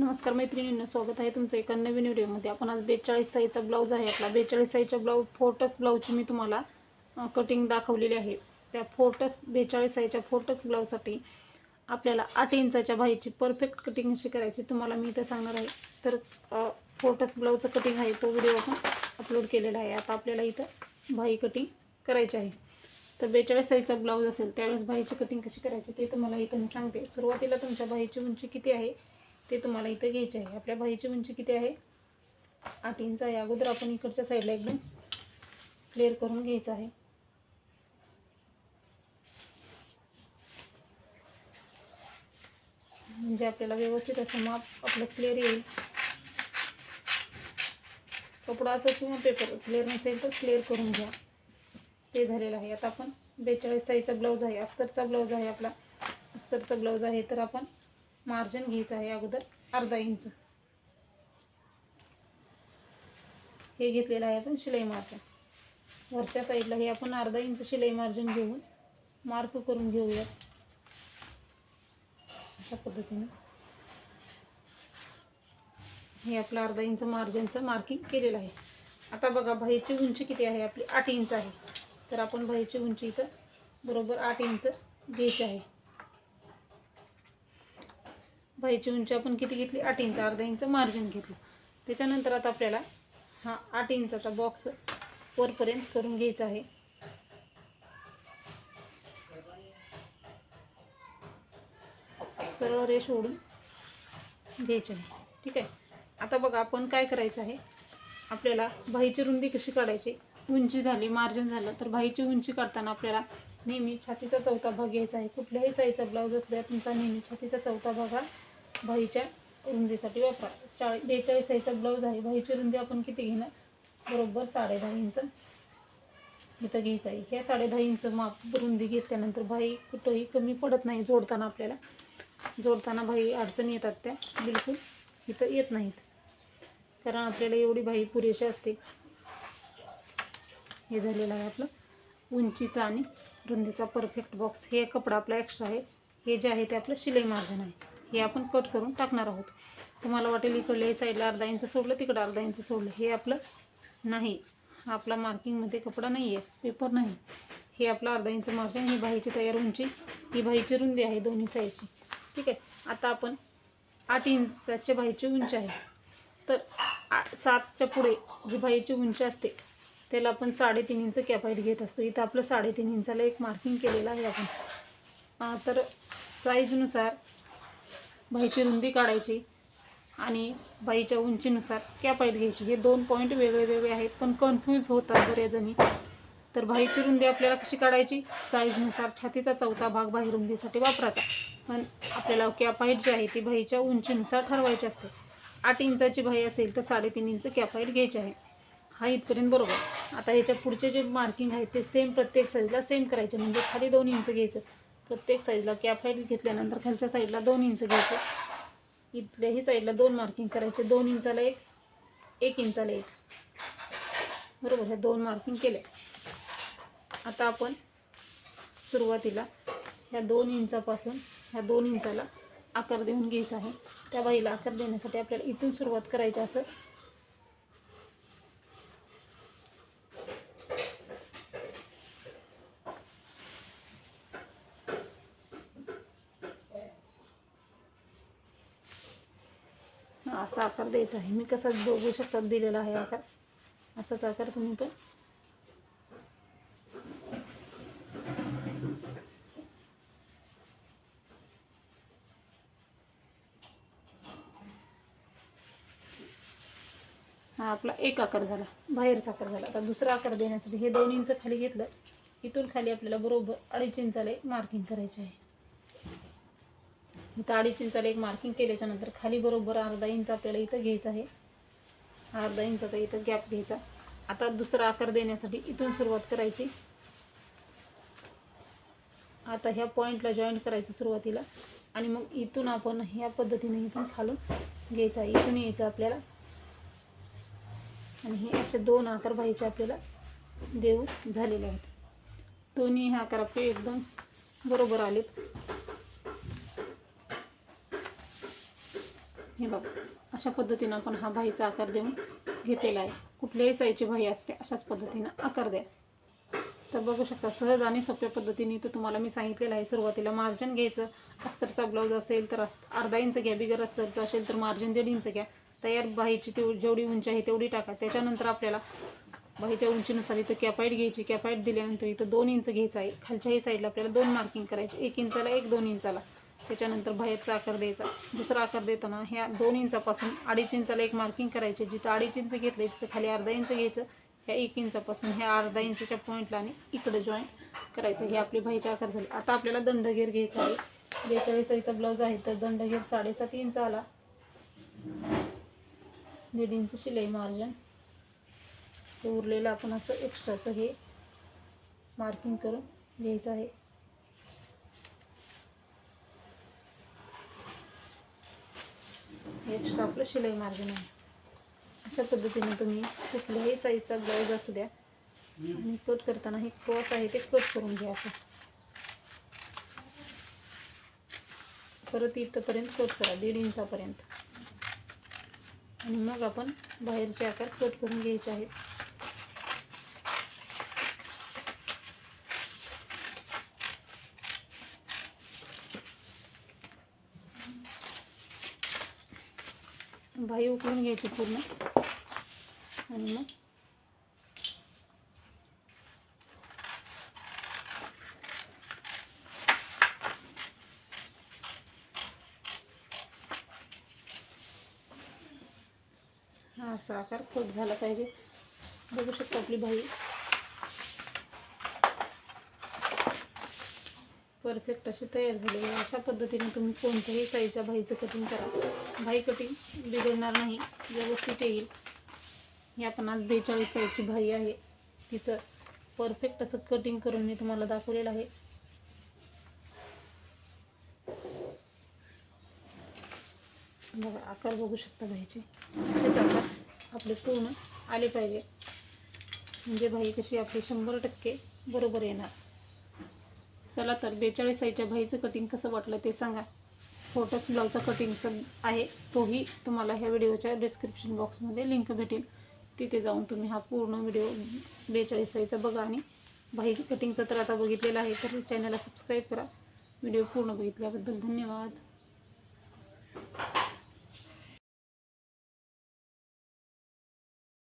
नमस्कार मैत्रिणींना स्वागत आहे तुमचं एका नवीन व्हिडिओमध्ये. आपण आज बेचाळीस साईजचा ब्लाऊज आहे आपला. बेचाळीस साईजच्या ब्लाऊज फोर्टक्स ब्लाऊजची मी तुम्हाला कटिंग दाखवलेली आहे. त्या फोर्टक्स बेचाळीस साईजच्या फोर्टक्स ब्लाऊजसाठी आपल्याला आठ इंचाच्या बाईची परफेक्ट कटिंग अशी करायची. तुम्हाला मी इथं सांगणार आहे. तर फोर्टक्स ब्लाऊजचं कटिंग आहे. तो व्हिडिओ आपण अपलोड केलेला आहे. आता आपल्याला इथं बाई कटिंग करायची आहे. तर बेचाळीस साईजचा ब्लाऊज असेल त्यावेळेस बाईची कटिंग कशी करायची ते तुम्हाला इथं मी सांगते. सुरुवातीला तुमच्या बाईची उंची किती आहे ते तुम्हाला इथं घ्यायचे आहे. आपल्या भाईची उंची किती आहे? आठ इंच आहे. अगोदर आपण इकडच्या साईडला एकदम क्लिअर करून घ्यायचं आहे. म्हणजे आपल्याला व्यवस्थित असं माप आपलं क्लिअर येईल. कपडा असं किंवा पेपर क्लिअर नसेल तर क्लिअर करून घ्या. ते झालेलं आहे. आता आपण बेचाळीस साईजचा ब्लाऊज आहे. अस्तरचा ब्लाऊज आहे आपला. अस्तरचा ब्लाऊज आहे. तर आपण मार्जिन घ्यायचं आहे अगोदर अर्धा इंच. हे घेतलेलं आहे आपण शिलाई मार्जिन. वरच्या साईडला हे आपण अर्धा इंच शिलाई मार्जिन घेऊन मार्क करून घेऊया अशा पद्धतीने. हे आपलं अर्धा इंच मार्जिनचं मार्किंग केलेलं आहे. आता बघा बाईची उंची किती आहे? आपली आठ इंच आहे. तर आपण बाईची उंची इथं बरोबर आठ इंच घ्यायची आहे. बाईची उंची आपण किती घेतली? आठ इंच अर्धा इंच मार्जिन घेतलं. त्याच्यानंतर आता आपल्याला हा आठ इंचाचा बॉक्स वरपर्यंत करून घ्यायचा आहे. सरळ रेष ओढून घ्यायची आहे. ठीक आहे? आता बघा आपण काय करायचं आहे? आपल्याला भाईची रुंदी कशी काढायची? उंची झाली मार्जिन झालं तर भाईची उंची काढताना आपल्याला नेहमी छातीचा चौथा भाग घ्यायचा आहे. कुठल्याही साईजचा ब्लाऊज असल्या तुमचा नेहमी छातीचा चौथा भाग हा भाईच्या रुंदीसाठी वापरा चाळीस बेचाळीस साईजचा ब्लाऊज आहे. भाईची रुंदी आपण किती घेणार? बरोबर साडेदहा इंच. इथं घ्यायचं आहे. ह्या साडेदहा इंच माप रुंदी घेतल्यानंतर भाई कुठंही कमी पडत नाही जोडताना आपल्याला. जोडताना भाई अडचणी येतात त्या. बिलकुल इथं येत नाहीत. कारण आपल्याला एवढी भाई पुरेशी असते. हे झालेलं आहे आपलं उंचीचा आणि रुंदीचा परफेक्ट बॉक्स हे कपडा आपला एक्स्ट्रा आहे. हे जे आहे ते आपलं शिलाई मार्जन आहे. हे आपण कट करून टाकणार आहोत. तुम्हाला वाटेल इकडल्याही साईडला अर्धा इंच सोडलं तिकडं अर्धा इंच सोडलं. हे आपलं नाही. आपला मार्किंगमध्ये कपडा नाही आहे पेपर नाही. हे आपलं अर्धा इंच मार्जिन ही बाईची तयार उंची ही बाईची रुंदी आहे दोन्ही साईडची ठीक आहे? आता आपण आठ इंचाच्या बाईची उंची आहे. तर आ सातच्या पुढे जी बाईची उंची असते त्याला आपण साडेतीन इंच कॅपाईट घेत असतो. इथं आपलं साडेतीन इंचाला एक मार्किंग केलेलं आहे आपण. तर साईजनुसार बाईची रुंदी काढायची आणि बाईच्या उंचीनुसार कॅपाईट घ्यायची हे दोन पॉईंट वेगळे वेगळे आहेत पण कन्फ्यूज होतात बऱ्याजणी. तर बाईची रुंदी आपल्याला कशी काढायची? साईजनुसार छातीचा चौथा भाग बाही रुंदीसाठी वापरायचा. पण आपल्याला कॅपाईट जी आहे ती बाईच्या उंचीनुसार ठरवायची असते. आठ इंचाची बाई असेल तर साडेतीन इंच कॅपाईट घ्यायची आहे. हा इथपर्यंत बरोबर. आता ह्याच्या पुढचे जे मार्किंग आहे ते सेम प्रत्येक साईजला सेम करायचे. म्हणजे खाली दोन इंच घ्यायचं. प्रत्येक साईजला कॅपाईट घेतल्यानंतर खालच्या साईडला दोन इंच घ्यायचं. इथल्याही साईडला दोन मार्किंग करायचे. दोन इंचाला एक एक इंचाला एक. बरोबर हे दोन मार्किंग केले. आता आपण सुरुवातीला ह्या दोन इंचापासून ह्या दोन इंचाला आकार देऊन घ्यायचा आहे. त्या बाईला आकार देण्यासाठी आपल्याला इथून सुरुवात करायची असं असा आकार द्यायचा आहे. मी कसा बघू शकतात दिलेला आहे आकार असाच आकार तुम्ही पण. हा आपला एक आकार झाला. बाहेरचा आकार झाला. आता दुसरा आकार देण्यासाठी हे दोन इंच खाली घेतलं. इथून खाली आपल्याला बरोबर अडीच इंचाला मार्किंग करायचे आहे. इथं अडीच इंचाला एक मार्किंग केल्याच्यानंतर खाली बरोबर अर्धा इंच आपल्याला इथं घ्यायचा आहे. अर्धा इंचाचा इथं गॅप घ्यायचा. आता दुसरा आकार देण्यासाठी इथून सुरुवात करायची. आता ह्या पॉईंटला जॉईंट करायचं सुरुवातीला. आणि मग इथून आपण ह्या पद्धतीने इथून खालून घ्यायचा आहे. इथून यायचं आपल्याला. आणि हे असे दोन आकार व्हायचे आपल्याला देऊ झालेले आहेत. दोन्ही हे आकार आपले एकदम बरोबर आलेत. हे बघ अशा पद्धतीनं आपण हा भाईचा आकार देऊन घेतलेला आहे. कुठल्याही साईजची भाई असते अशाच पद्धतीनं आकार द्या. तर बघू शकता सहज आणि सोप्या पद्धतीने तर तुम्हाला मी सांगितलेलं आहे सुरुवातीला मार्जिन घ्यायचं. अस्तरचा ब्लाऊज असेल तर अर्धा इंच घ्या. बिगर अस्तरचा असेल तर मार्जिन दीड इंच घ्या. तयार बाहीची तेव जेवढी उंची आहे तेवढी टाका. त्याच्यानंतर आपल्याला बाहीच्या उंचीनुसार इथं कॅपाईट घ्यायची. कॅपाईट दिल्यानंतर इथं दोन इंच घ्यायचं आहे. खालच्याही साईडला आपल्याला दोन मार्किंग करायचे. एक इंचाला एक दोन इंचाला त्याच्यानंतर बाहेरचा आकार द्यायचा. दुसरा आकार देताना ह्या दोन इंचापासून अडीच इंचाला एक मार्किंग करायचे. जिथं अडीच इंच घेतलं तिथं खाली अर्धा इंच घ्यायचं. ह्या एक इंचापासून ह्या अर्धा इंचच्या पॉईंटला आणि इकडे जॉईन करायचं. हे आपली बाहीचे आकार झाले. आता आपल्याला दंडगेर घ्यायचा आहे. बेचाळीस आईचा ब्लाऊज आहे तर दंडगेर साडेसात इंच आला. दीड इंच शिलाई मार्जन ते उरलेलं आपण असं एक्स्ट्राचं हे मार्किंग करून घ्यायचं आहे. एक्स्ट्रा आपलं शिलाई मार्जिन आहे. अशा पद्धतीने तुम्ही कुठल्याही साईजचा ब्लाऊज असू द्या. आणि कट करताना हे क्रॉस आहे ते कट करून घ्या असं. परत इथंपर्यंत कट करा दीड इंचापर्यंत. आणि मग आपण बाहेरचे आकार कट करून घ्यायचे आहेत. बाई उकळून घ्यायची पूर्ण. आणि मग हा असा आकार कट झाला पाहिजे. बघू शकतो आपली बाई परफेक्ट अशी तयार झालेली आहे. अशा पद्धतीने तुम्ही कोणत्याही साईजच्या भाईचं कटिंग करा. भाई कटिंग बिघडणार नाही. व्यवस्थित येईल. ही आपण आज बेचाळीस साईजची भाई आहे. तिचं परफेक्ट असं कटिंग करून मी तुम्हाला दाखवलेलं आहे. बघा आकार बघू शकता भाईचे. असेच आकार आपले पूर्ण आले पाहिजे. म्हणजे भाई कशी आपली शंभर टक्के बरोबर येणार. चला तर बेचाळीस साईजच्या बाईचं कटिंग कसं वाटलं ते सांगा. फोटोच ब्लाऊजचा कटिंगचं आहे तोही तुम्हाला ह्या व्हिडिओच्या डिस्क्रिप्शन बॉक्समध्ये लिंक भेटेल. तिथे जाऊन तुम्ही हा पूर्ण व्हिडिओ बेचाळीस साईजचा बघा आणि भाई कटिंगचं तर आता बघितलेलं आहे तर चॅनलला सबस्क्राईब करा. व्हिडिओ पूर्ण बघितल्याबद्दल धन्यवाद.